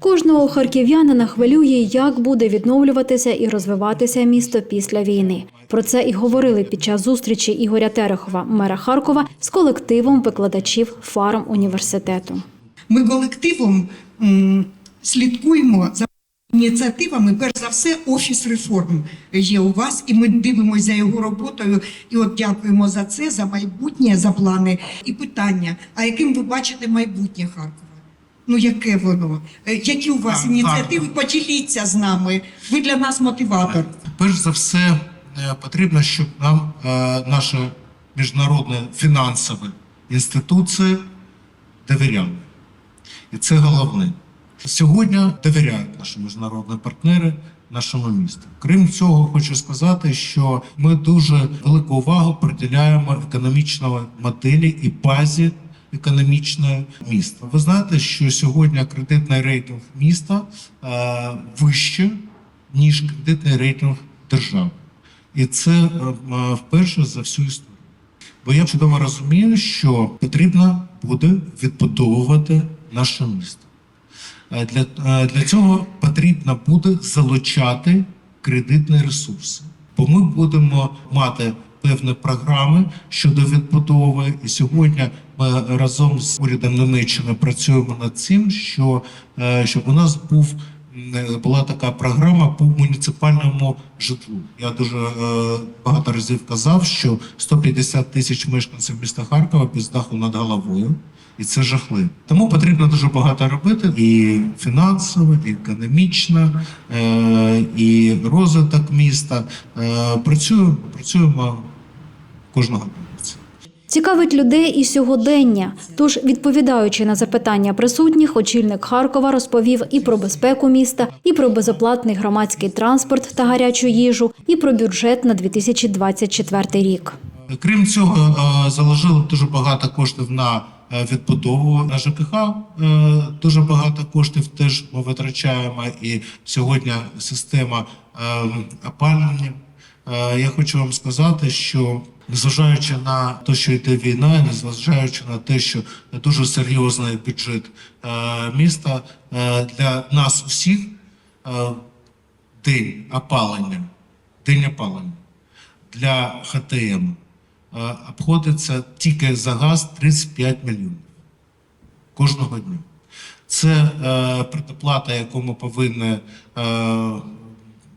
Кожного харків'янина хвилює, як буде відновлюватися і розвиватися місто після війни. Про це і говорили під час зустрічі Ігоря Терехова, мера Харкова, з колективом викладачів фарм університету. Ми колективом слідкуємо за ініціативами. Перш за все, офіс реформ є у вас, і ми дивимося за його роботою. І от дякуємо за це, за майбутнє, за плани і питання. А яким ви бачите майбутнє Харкова? Ну, яке воно? Е, Які у вас ініціативи? Поділіться з нами. Ви для нас мотиватор. Перш за все, е, потрібно, щоб нам е, наші міжнародні фінансові інституції довіряли. І це головне. Сьогодні довіряють наші міжнародні партнери нашому місту. Крім цього, хочу сказати, що ми дуже велику увагу приділяємо економічної моделі і базі економічної міста. Ви знаєте, що сьогодні кредитний рейтинг міста е, вище, ніж кредитний рейтинг держави. І це е, вперше за всю історію. Бо я чудово розумію, що потрібно буде відбудовувати наше місто. Е, Для, для цього потрібно буде залучати кредитні ресурси, бо ми будемо мати певні програми щодо відбудови. І сьогодні ми разом з урядом Німеччини працюємо над цим, що е, щоб у нас був була така програма по муніципальному житлу. Я дуже е, багато разів казав, що 150 тисяч мешканців міста Харкова без даху над головою. І це жахливо. Тому потрібно дуже багато робити і фінансово, і економічно, е, і розвиток міста. Е, працюємо, працюємо кожного дня. Цікавить людей і сьогодення. Тож, відповідаючи на запитання присутніх, очільник Харкова розповів і про безпеку міста, і про безоплатний громадський транспорт та гарячу їжу, і про бюджет на 2024 рік. Крім цього, е, заложили дуже багато коштів на е, відбудову на ЖКХ. е, Дуже багато коштів теж ми витрачаємо. І сьогодні система опалення. Е, Я хочу вам сказати, що незважаючи на те, що йде війна, незважаючи на те, що дуже серйозний бюджет е, міста е, для нас усіх день опалення, день опалення для ХТМ обходиться тільки за газ 35 мільйонів кожного дня. Це предоплата, яку ми повинні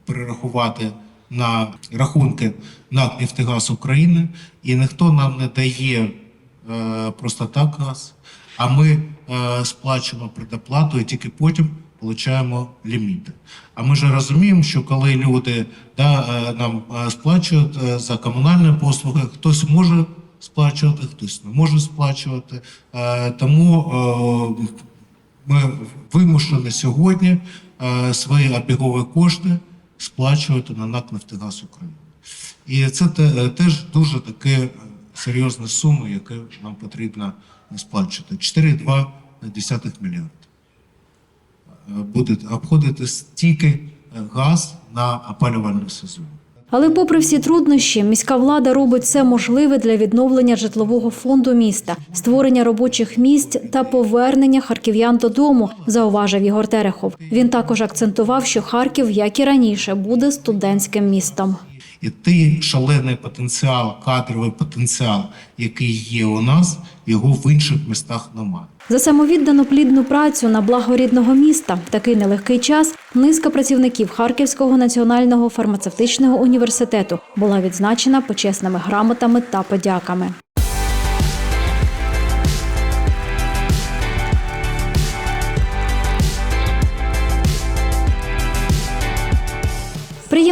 перерахувати на рахунки НАК «Нафтогаз України, і ніхто нам не дає е, просто так газ, а ми е, сплачуємо предоплату і тільки потім отримуємо ліміти. А ми ж розуміємо, що коли люди да, е, нам е, сплачують е, за комунальні послуги, хтось може сплачувати, хтось не може сплачувати. Е, Тому е, ми вимушені сьогодні е, свої обігові кошти сплачувати на НАК «Нафтогаз України. І це теж дуже таке е, серйозна сума, яку нам потрібно сплачувати. 4,2 мільярда. Е, Буде обходити тільки е, газ на опалювальний сезон. Але, попри всі труднощі, міська влада робить все можливе для відновлення житлового фонду міста, створення робочих місць та повернення харків'ян додому, зауважив Ігор Терехов. Він також акцентував, що Харків, як і раніше, буде студентським містом. І той шалений потенціал, кадровий потенціал, який є у нас, його в інших містах немає. За самовіддану плідну працю на благо рідного міста в такий нелегкий час низка працівників Харківського національного фармацевтичного університету була відзначена почесними грамотами та подяками.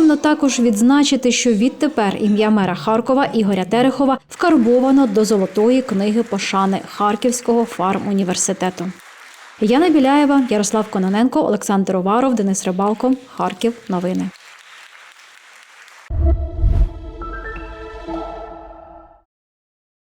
Приємно також відзначити, що відтепер ім'я мера Харкова Ігоря Терехова вкарбовано до золотої книги пошани Харківського фармуніверситету. Яна Біляєва, Ярослав Кононенко, Олександр Оваров, Денис Рибалко. Харків. Новини.